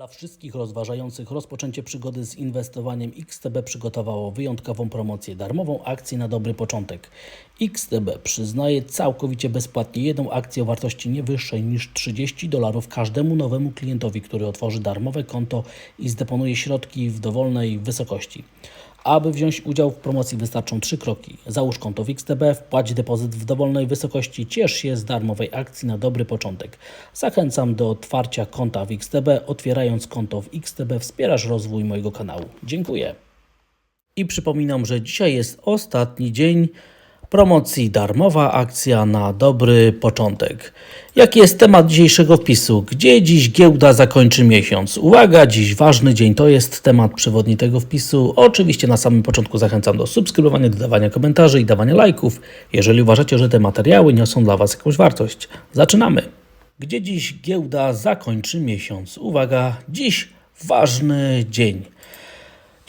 Dla wszystkich rozważających rozpoczęcie przygody z inwestowaniem XTB przygotowało wyjątkową promocję, darmową akcję na dobry początek. XTB przyznaje całkowicie bezpłatnie jedną akcję o wartości nie wyższej niż 30 dolarów każdemu nowemu klientowi, który otworzy darmowe konto i zdeponuje środki w dowolnej wysokości. Aby wziąć udział w promocji wystarczą trzy kroki. Załóż konto w XTB, wpłać depozyt w dowolnej wysokości, ciesz się z darmowej akcji na dobry początek. Zachęcam do otwarcia konta w XTB. Otwierając konto w XTB wspierasz rozwój mojego kanału. Dziękuję. I przypominam, że dzisiaj jest ostatni dzień promocji darmowa akcja na dobry początek. Jaki jest temat dzisiejszego wpisu? Gdzie dziś giełda zakończy miesiąc? Uwaga, dziś ważny dzień to jest temat przewodni tego wpisu. Oczywiście na samym początku zachęcam do subskrybowania, dodawania komentarzy i dawania lajków, jeżeli uważacie, że te materiały niosą dla Was jakąś wartość. Zaczynamy. Gdzie dziś giełda zakończy miesiąc? Uwaga, dziś ważny dzień.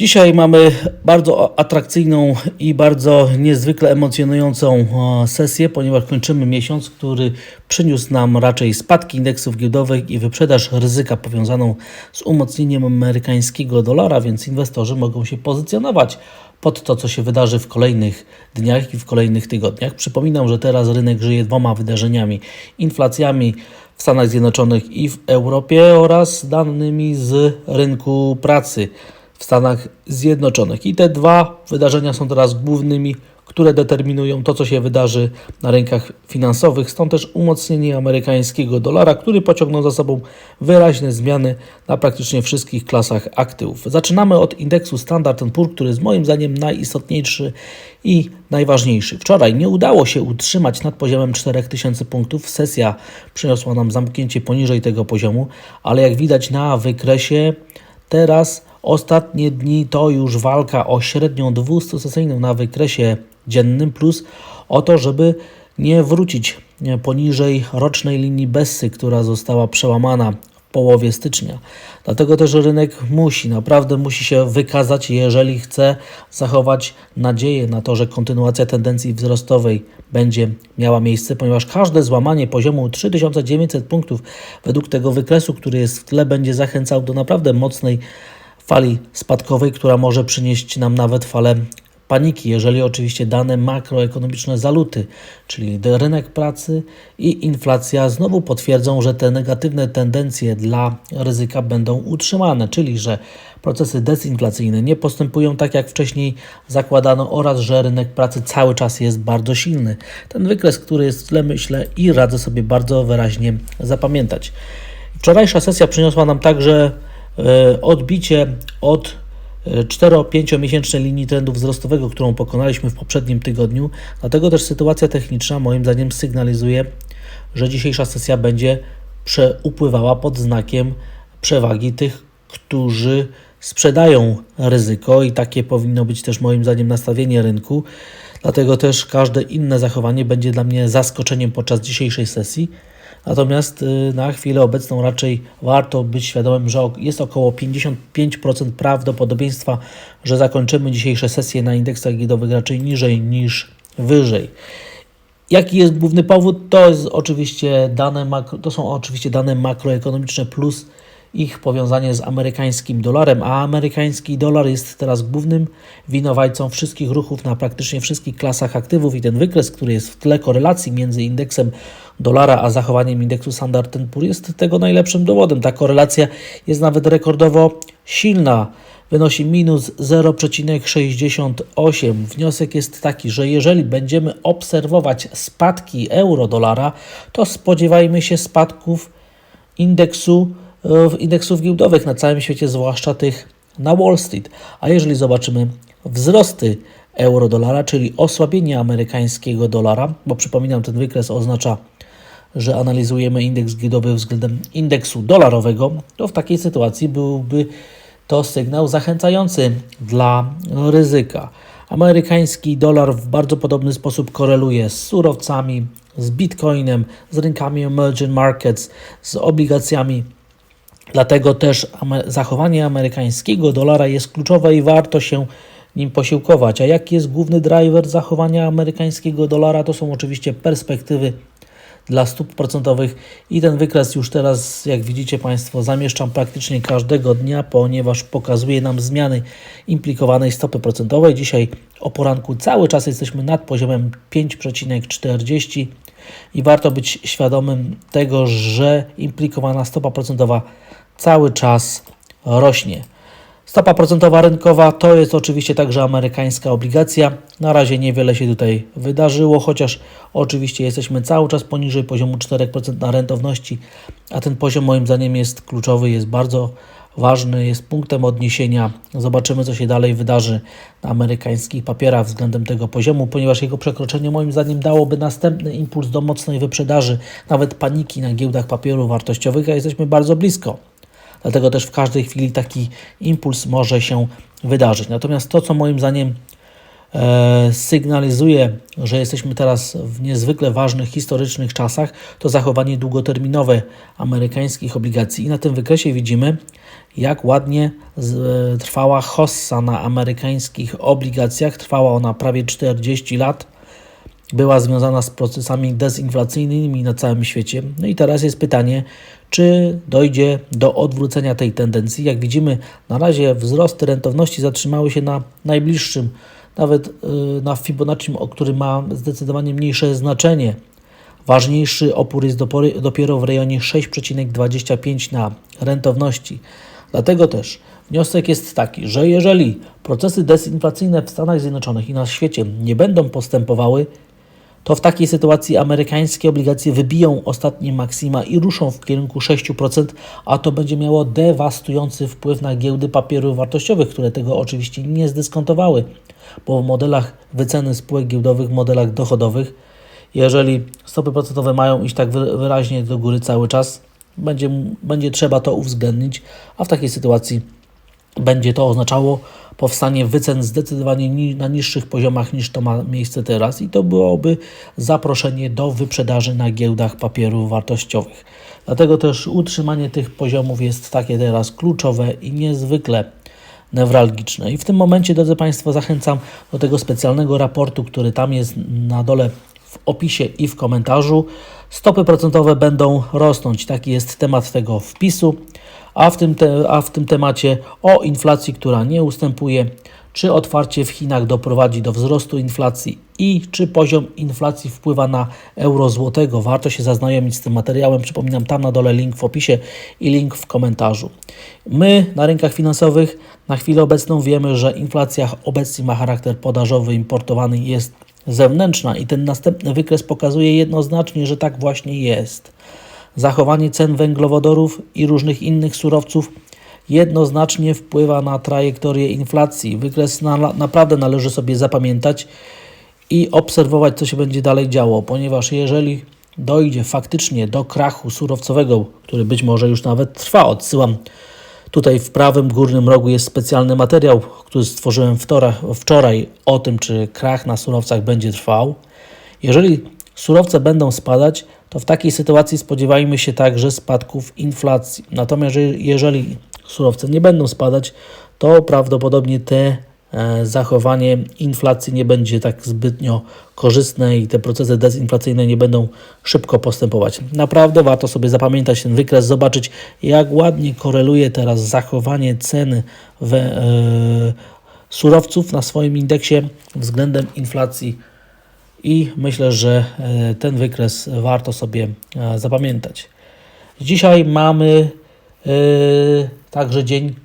Dzisiaj mamy bardzo atrakcyjną i bardzo niezwykle emocjonującą e, sesję, ponieważ kończymy miesiąc, który przyniósł nam raczej spadki indeksów giełdowych i wyprzedaż ryzyka powiązaną z umocnieniem amerykańskiego dolara, więc inwestorzy mogą się pozycjonować pod to, co się wydarzy w kolejnych dniach i w kolejnych tygodniach. Przypominam, że teraz rynek żyje dwoma wydarzeniami: inflacjami w Stanach Zjednoczonych i w Europie oraz danymi z rynku pracy w Stanach Zjednoczonych. I te dwa wydarzenia są teraz głównymi, które determinują to, co się wydarzy na rynkach finansowych. Stąd też umocnienie amerykańskiego dolara, który pociągnął za sobą wyraźne zmiany na praktycznie wszystkich klasach aktywów. Zaczynamy od indeksu Standard Poor's, który jest moim zdaniem najistotniejszy i najważniejszy. Wczoraj nie udało się utrzymać nad poziomem 4000 punktów. Sesja przyniosła nam zamknięcie poniżej tego poziomu, ale jak widać na wykresie, teraz Ostatnie dni to już walka o średnią 200-sesyjną na wykresie dziennym, plus o to, żeby nie wrócić poniżej rocznej linii Bessy, która została przełamana w połowie stycznia. Dlatego też rynek musi, naprawdę musi się wykazać, jeżeli chce zachować nadzieję na to, że kontynuacja tendencji wzrostowej będzie miała miejsce, ponieważ każde złamanie poziomu 3900 punktów według tego wykresu, który jest w tle, będzie zachęcał do naprawdę mocnej fali spadkowej, która może przynieść nam nawet falę paniki, jeżeli oczywiście dane makroekonomiczne zaluty, czyli rynek pracy i inflacja znowu potwierdzą, że te negatywne tendencje dla ryzyka będą utrzymane, czyli że procesy dezinflacyjne nie postępują tak jak wcześniej zakładano oraz że rynek pracy cały czas jest bardzo silny. Ten wykres, który jest w tle myślę i radzę sobie bardzo wyraźnie zapamiętać. Wczorajsza sesja przyniosła nam także odbicie od 4-5 miesięcznej linii trendu wzrostowego, którą pokonaliśmy w poprzednim tygodniu. Dlatego też sytuacja techniczna moim zdaniem sygnalizuje, że dzisiejsza sesja będzie upływała pod znakiem przewagi tych, którzy sprzedają ryzyko i takie powinno być też moim zdaniem nastawienie rynku. Dlatego też każde inne zachowanie będzie dla mnie zaskoczeniem podczas dzisiejszej sesji. Natomiast y, na chwilę obecną raczej warto być świadomym, że jest około 55% prawdopodobieństwa, że zakończymy dzisiejsze sesje na indeksach giełdowych raczej niżej niż wyżej. Jaki jest główny powód? To, jest oczywiście dane makro, to są oczywiście dane makroekonomiczne plus ich powiązanie z amerykańskim dolarem, a amerykański dolar jest teraz głównym winowajcą wszystkich ruchów na praktycznie wszystkich klasach aktywów i ten wykres, który jest w tle korelacji między indeksem dolara a zachowaniem indeksu Standard Poor's jest tego najlepszym dowodem. Ta korelacja jest nawet rekordowo silna. Wynosi minus 0,68. Wniosek jest taki, że jeżeli będziemy obserwować spadki euro-dolara, to spodziewajmy się spadków indeksu indeksów giełdowych na całym świecie, zwłaszcza tych na Wall Street. A jeżeli zobaczymy wzrosty euro-dolara, czyli osłabienie amerykańskiego dolara, bo przypominam, ten wykres oznacza, że analizujemy indeks giełdowy względem indeksu dolarowego, to w takiej sytuacji byłby to sygnał zachęcający dla ryzyka. Amerykański dolar w bardzo podobny sposób koreluje z surowcami, z bitcoinem, z rynkami emerging markets, z obligacjami Dlatego też zachowanie amerykańskiego dolara jest kluczowe i warto się nim posiłkować. A jaki jest główny driver zachowania amerykańskiego dolara? To są oczywiście perspektywy dla stóp procentowych i ten wykres już teraz, jak widzicie Państwo, zamieszczam praktycznie każdego dnia, ponieważ pokazuje nam zmiany implikowanej stopy procentowej. Dzisiaj o poranku cały czas jesteśmy nad poziomem 5,40 i warto być świadomym tego, że implikowana stopa procentowa cały czas rośnie. Stopa procentowa rynkowa to jest oczywiście także amerykańska obligacja. Na razie niewiele się tutaj wydarzyło, chociaż oczywiście jesteśmy cały czas poniżej poziomu 4% na rentowności, a ten poziom moim zdaniem jest kluczowy, jest bardzo ważny, jest punktem odniesienia. Zobaczymy, co się dalej wydarzy na amerykańskich papierach względem tego poziomu, ponieważ jego przekroczenie moim zdaniem dałoby następny impuls do mocnej wyprzedaży, nawet paniki na giełdach papierów wartościowych, a jesteśmy bardzo blisko. Dlatego też w każdej chwili taki impuls może się wydarzyć. Natomiast to, co moim zdaniem e, sygnalizuje, że jesteśmy teraz w niezwykle ważnych historycznych czasach, to zachowanie długoterminowe amerykańskich obligacji. I na tym wykresie widzimy, jak ładnie e, trwała hossa na amerykańskich obligacjach. Trwała ona prawie 40 lat była związana z procesami dezinflacyjnymi na całym świecie. No i teraz jest pytanie, czy dojdzie do odwrócenia tej tendencji. Jak widzimy, na razie wzrosty rentowności zatrzymały się na najbliższym, nawet y, na Fibonacci, o który ma zdecydowanie mniejsze znaczenie. Ważniejszy opór jest dopiero w rejonie 6,25 na rentowności. Dlatego też wniosek jest taki, że jeżeli procesy dezinflacyjne w Stanach Zjednoczonych i na świecie nie będą postępowały, to w takiej sytuacji amerykańskie obligacje wybiją ostatnie maksima i ruszą w kierunku 6%, a to będzie miało dewastujący wpływ na giełdy papierów wartościowych, które tego oczywiście nie zdyskontowały, bo w modelach wyceny spółek giełdowych, modelach dochodowych, jeżeli stopy procentowe mają iść tak wyraźnie do góry cały czas, będzie, będzie trzeba to uwzględnić, a w takiej sytuacji będzie to oznaczało powstanie wycen zdecydowanie ni na niższych poziomach niż to ma miejsce teraz i to byłoby zaproszenie do wyprzedaży na giełdach papierów wartościowych. Dlatego też utrzymanie tych poziomów jest takie teraz kluczowe i niezwykle newralgiczne. I w tym momencie, drodzy Państwo, zachęcam do tego specjalnego raportu, który tam jest na dole w opisie i w komentarzu. Stopy procentowe będą rosnąć. Taki jest temat tego wpisu a w tym, te, a w tym temacie o inflacji, która nie ustępuje, czy otwarcie w Chinach doprowadzi do wzrostu inflacji i czy poziom inflacji wpływa na euro złotego. Warto się zaznajomić z tym materiałem. Przypominam, tam na dole link w opisie i link w komentarzu. My na rynkach finansowych na chwilę obecną wiemy, że inflacja obecnie ma charakter podażowy, importowany jest zewnętrzna i ten następny wykres pokazuje jednoznacznie, że tak właśnie jest. Zachowanie cen węglowodorów i różnych innych surowców jednoznacznie wpływa na trajektorię inflacji. Wykres na, naprawdę należy sobie zapamiętać i obserwować, co się będzie dalej działo, ponieważ jeżeli dojdzie faktycznie do krachu surowcowego, który być może już nawet trwa, odsyłam tutaj w prawym górnym rogu jest specjalny materiał, który stworzyłem wczoraj o tym, czy krach na surowcach będzie trwał. Jeżeli surowce będą spadać, to w takiej sytuacji spodziewajmy się także spadków inflacji. Natomiast jeżeli surowce nie będą spadać, to prawdopodobnie te zachowanie inflacji nie będzie tak zbytnio korzystne i te procesy dezinflacyjne nie będą szybko postępować. Naprawdę warto sobie zapamiętać ten wykres, zobaczyć jak ładnie koreluje teraz zachowanie ceny e, surowców na swoim indeksie względem inflacji i myślę, że e, ten wykres warto sobie e, zapamiętać. Dzisiaj mamy e, także dzień,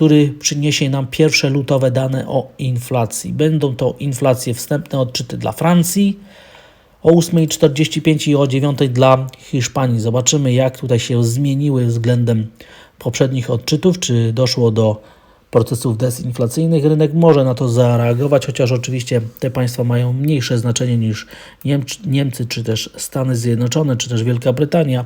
który przyniesie nam pierwsze lutowe dane o inflacji. Będą to inflacje wstępne odczyty dla Francji o 8.45 i o 9.00 dla Hiszpanii. Zobaczymy, jak tutaj się zmieniły względem poprzednich odczytów, czy doszło do procesów dezinflacyjnych. Rynek może na to zareagować, chociaż oczywiście te państwa mają mniejsze znaczenie niż Niemcy, czy też Stany Zjednoczone, czy też Wielka Brytania.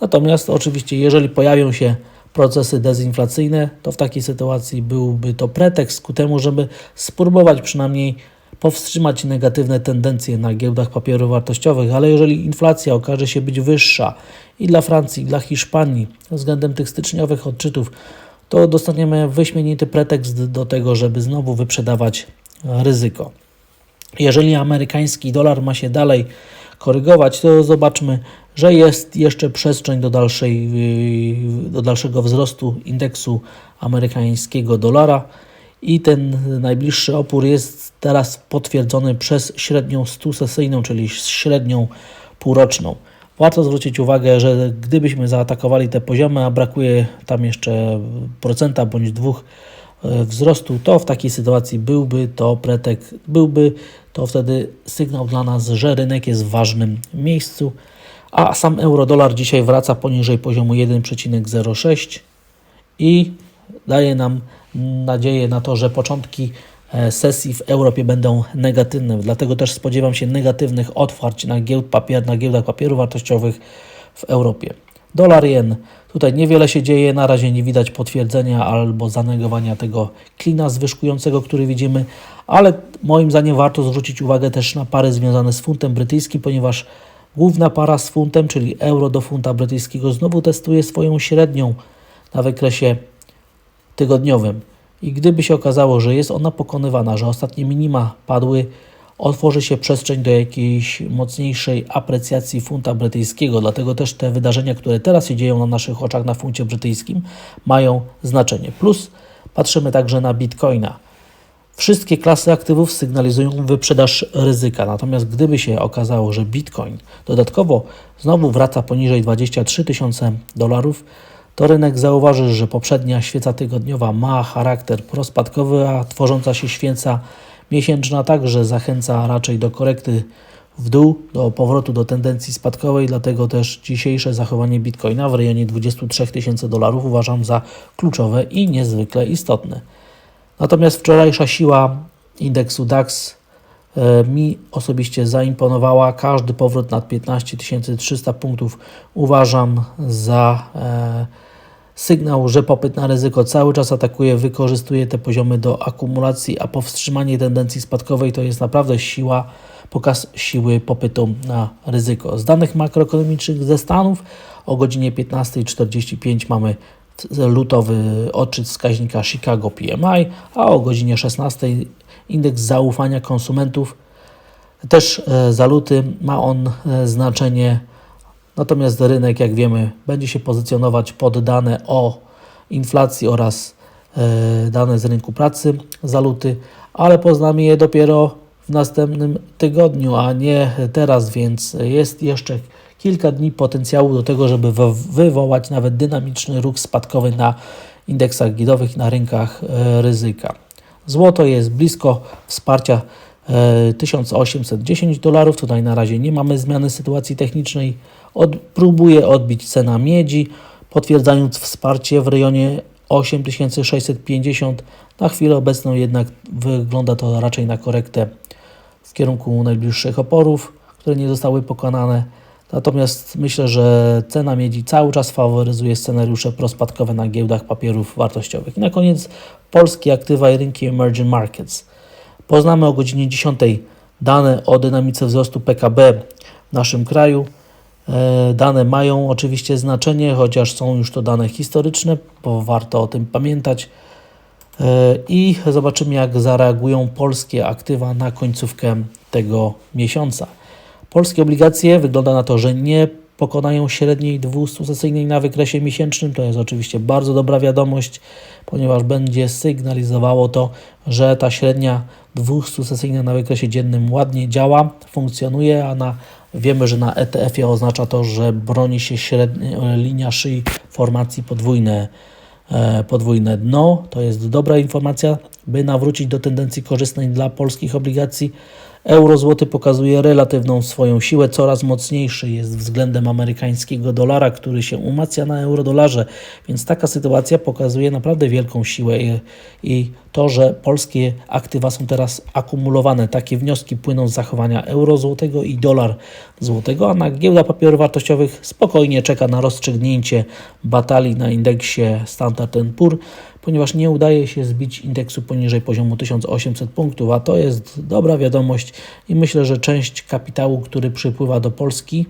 Natomiast oczywiście, jeżeli pojawią się procesy dezinflacyjne, to w takiej sytuacji byłby to pretekst ku temu, żeby spróbować przynajmniej powstrzymać negatywne tendencje na giełdach papierów wartościowych, ale jeżeli inflacja okaże się być wyższa i dla Francji, i dla Hiszpanii względem tych styczniowych odczytów, to dostaniemy wyśmienity pretekst do tego, żeby znowu wyprzedawać ryzyko. Jeżeli amerykański dolar ma się dalej korygować, to zobaczmy, że jest jeszcze przestrzeń do, dalszej, yy, do dalszego wzrostu indeksu amerykańskiego dolara i ten najbliższy opór jest teraz potwierdzony przez średnią 100 sesyjną, czyli średnią półroczną. Warto zwrócić uwagę, że gdybyśmy zaatakowali te poziomy, a brakuje tam jeszcze procenta bądź dwóch e, wzrostu, to w takiej sytuacji byłby to pretek, byłby to wtedy sygnał dla nas, że rynek jest w ważnym miejscu, a sam euro-dolar dzisiaj wraca poniżej poziomu 1,06 i daje nam nadzieję na to, że początki e, sesji w Europie będą negatywne. Dlatego też spodziewam się negatywnych otwarć na, giełd papier, na giełdach papierów wartościowych w Europie. Dolar jen. Tutaj niewiele się dzieje, na razie nie widać potwierdzenia albo zanegowania tego klina zwyżkującego, który widzimy, ale moim zdaniem warto zwrócić uwagę też na pary związane z funtem brytyjskim, ponieważ główna para z funtem, czyli euro do funta brytyjskiego, znowu testuje swoją średnią na wykresie tygodniowym. I gdyby się okazało, że jest ona pokonywana, że ostatnie minima padły, otworzy się przestrzeń do jakiejś mocniejszej aprecjacji funta brytyjskiego. Dlatego też te wydarzenia, które teraz się dzieją na naszych oczach na funcie brytyjskim, mają znaczenie. Plus patrzymy także na bitcoina. Wszystkie klasy aktywów sygnalizują wyprzedaż ryzyka. Natomiast gdyby się okazało, że bitcoin dodatkowo znowu wraca poniżej 23 tysiące dolarów, to rynek zauważy, że poprzednia świeca tygodniowa ma charakter prospadkowy, a tworząca się świeca miesięczna także zachęca raczej do korekty w dół, do powrotu do tendencji spadkowej, dlatego też dzisiejsze zachowanie Bitcoina w rejonie 23 tysięcy dolarów uważam za kluczowe i niezwykle istotne. Natomiast wczorajsza siła indeksu DAX e, mi osobiście zaimponowała. Każdy powrót nad 15 300 punktów uważam za e, sygnał, że popyt na ryzyko cały czas atakuje, wykorzystuje te poziomy do akumulacji, a powstrzymanie tendencji spadkowej to jest naprawdę siła, pokaz siły popytu na ryzyko. Z danych makroekonomicznych ze Stanów o godzinie 15.45 mamy lutowy odczyt wskaźnika Chicago PMI, a o godzinie 16 indeks zaufania konsumentów. Też e, za luty ma on e, znaczenie Natomiast rynek, jak wiemy, będzie się pozycjonować pod dane o inflacji oraz e, dane z rynku pracy za luty, ale poznamy je dopiero w następnym tygodniu, a nie teraz, więc jest jeszcze kilka dni potencjału do tego, żeby wywołać nawet dynamiczny ruch spadkowy na indeksach giełdowych na rynkach e, ryzyka. Złoto jest blisko wsparcia 1810 e, dolarów. Tutaj na razie nie mamy zmiany sytuacji technicznej. Od, próbuje odbić cena miedzi, potwierdzając wsparcie w rejonie 8650. Na chwilę obecną jednak wygląda to raczej na korektę w kierunku najbliższych oporów, które nie zostały pokonane. Natomiast myślę, że cena miedzi cały czas faworyzuje scenariusze prospadkowe na giełdach papierów wartościowych. I na koniec polskie aktywa i rynki emerging markets. Poznamy o godzinie 10 dane o dynamice wzrostu PKB w naszym kraju. E, dane mają oczywiście znaczenie, chociaż są już to dane historyczne, bo warto o tym pamiętać. E, I zobaczymy, jak zareagują polskie aktywa na końcówkę tego miesiąca. Polskie obligacje wygląda na to, że nie pokonają średniej 200-sesyjnej na wykresie miesięcznym. To jest oczywiście bardzo dobra wiadomość, ponieważ będzie sygnalizowało to, że ta średnia 200-sesyjna na wykresie dziennym ładnie działa, funkcjonuje, a na, wiemy, że na ETF-ie oznacza to, że broni się średnia, linia szyi formacji podwójne, e, podwójne dno. To jest dobra informacja, by nawrócić do tendencji korzystnej dla polskich obligacji. Euro złoty pokazuje relatywną swoją siłę, coraz mocniejszy jest względem amerykańskiego dolara, który się umacnia na eurodolarze, więc taka sytuacja pokazuje naprawdę wielką siłę i, i to, że polskie aktywa są teraz akumulowane. Takie wnioski płyną z zachowania euro złotego i dolar złotego, a na giełda papierów wartościowych spokojnie czeka na rozstrzygnięcie batalii na indeksie Standard Poor's ponieważ nie udaje się zbić indeksu poniżej poziomu 1800 punktów, a to jest dobra wiadomość i myślę, że część kapitału, który przypływa do Polski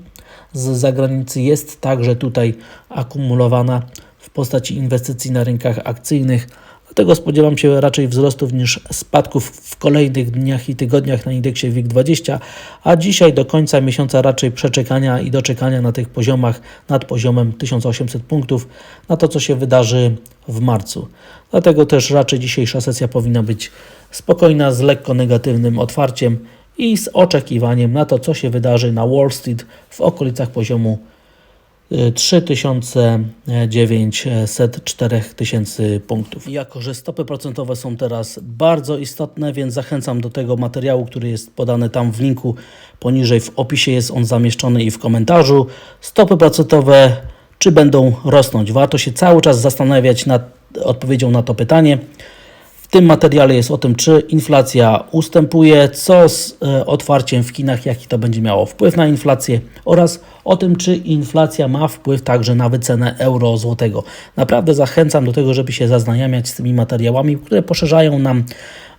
z zagranicy jest także tutaj akumulowana w postaci inwestycji na rynkach akcyjnych. Dlatego spodziewam się raczej wzrostów niż spadków w kolejnych dniach i tygodniach na indeksie WIG20, a dzisiaj do końca miesiąca raczej przeczekania i doczekania na tych poziomach nad poziomem 1800 punktów na to, co się wydarzy w marcu. Dlatego też raczej dzisiejsza sesja powinna być spokojna, z lekko negatywnym otwarciem i z oczekiwaniem na to, co się wydarzy na Wall Street w okolicach poziomu 3900 4000 punktów. Jako, że stopy procentowe są teraz bardzo istotne, więc zachęcam do tego materiału, który jest podany tam w linku poniżej w opisie jest on zamieszczony i w komentarzu. Stopy procentowe czy będą rosnąć? Warto się cały czas zastanawiać nad odpowiedzią na to pytanie. W tym materiale jest o tym, czy inflacja ustępuje, co z e, otwarciem w Chinach, jaki to będzie miało wpływ na inflację oraz o tym, czy inflacja ma wpływ także na wycenę euro złotego. Naprawdę zachęcam do tego, żeby się zaznajamiać z tymi materiałami, które poszerzają nam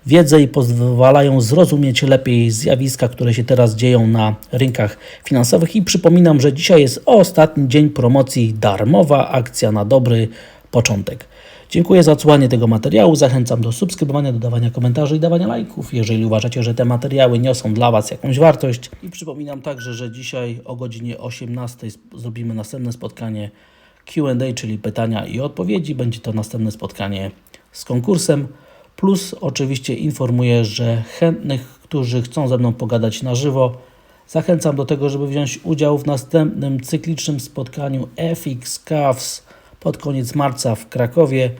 wiedzę i pozwalają zrozumieć lepiej zjawiska, które się teraz dzieją na rynkach finansowych. I przypominam, że dzisiaj jest ostatni dzień promocji darmowa akcja na dobry początek. Dziękuję za odsłuchanie tego materiału. Zachęcam do subskrybowania, dodawania komentarzy i dawania lajków, jeżeli uważacie, że te materiały niosą dla Was jakąś wartość. I przypominam także, że dzisiaj o godzinie 18 sp- zrobimy następne spotkanie Q&A, czyli pytania i odpowiedzi. Będzie to następne spotkanie z konkursem. Plus oczywiście informuję, że chętnych, którzy chcą ze mną pogadać na żywo, zachęcam do tego, żeby wziąć udział w następnym cyklicznym spotkaniu FX Cavs pod koniec marca w Krakowie.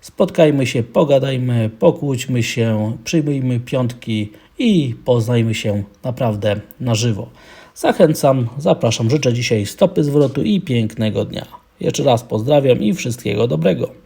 Spotkajmy się, pogadajmy, pokłóćmy się, przyjmijmy piątki i poznajmy się naprawdę na żywo. Zachęcam, zapraszam, życzę dzisiaj stopy zwrotu i pięknego dnia. Jeszcze raz pozdrawiam i wszystkiego dobrego.